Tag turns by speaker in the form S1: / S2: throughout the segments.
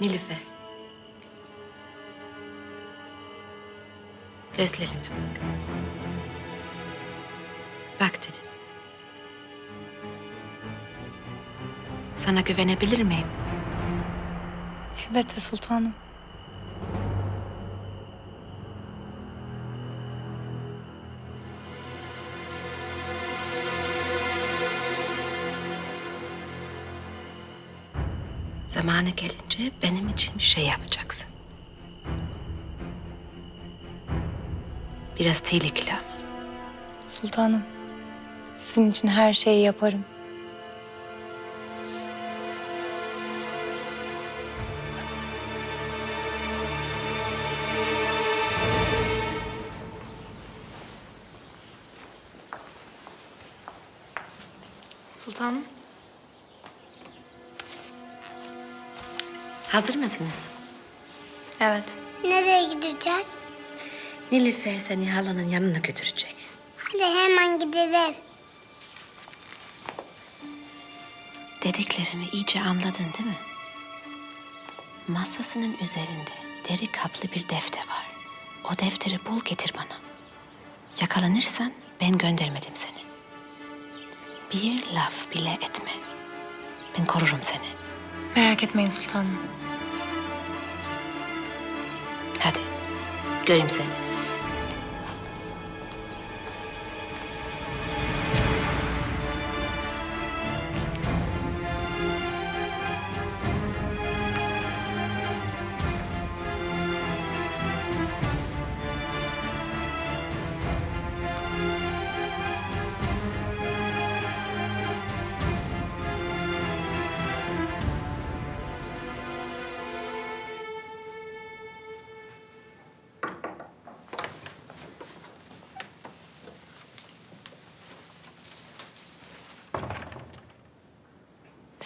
S1: Nilüfer. Gözlerime bak. Bak dedim. Sana güvenebilir miyim?
S2: Elbette sultanım.
S1: Zamanı gelince benim için bir şey yapacaksın. Biraz tehlikeli ama.
S2: Sultanım. Sizin için her şeyi yaparım. Sultanım.
S1: Hazır mısınız?
S2: Evet.
S3: Nereye gideceğiz?
S1: Nilüfer seni halanın yanına götürecek.
S3: Hadi hemen gidelim.
S1: Dediklerimi iyice anladın değil mi? Masasının üzerinde deri kaplı bir defter var. O defteri bul getir bana. Yakalanırsan ben göndermedim seni. Bir laf bile etme. Ben korurum seni.
S2: Merak etmeyin sultanım.
S1: Hadi göreyim seni.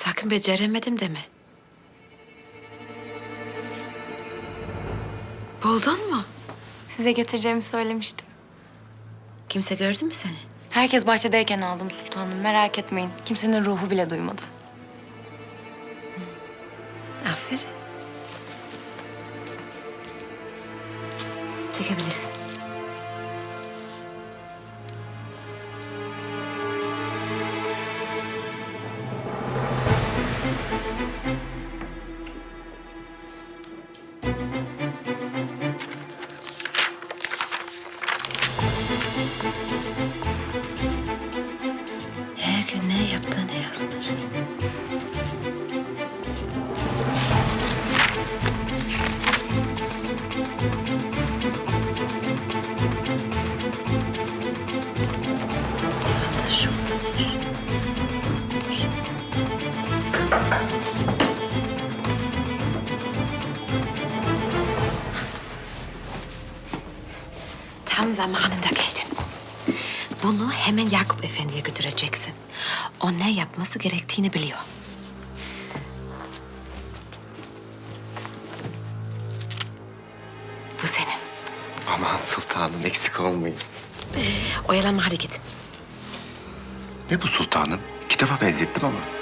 S1: Sakın beceremedim deme. Buldun mu?
S2: Size getireceğimi söylemiştim.
S1: Kimse gördü mü seni?
S2: Herkes bahçedeyken aldım sultanım. Merak etmeyin. Kimsenin ruhu bile duymadı.
S1: Aferin. Çekebilirsin. Gün ne yaptığını yazmış. Tam zamanında geldin. Bunu hemen Yakup Efendi'ye götüreceksin. O ne yapması gerektiğini biliyor. Bu senin.
S4: Aman sultanım eksik olmayın.
S1: Oyalanma hadi git.
S4: Ne bu sultanım? Kitaba benzettim ama.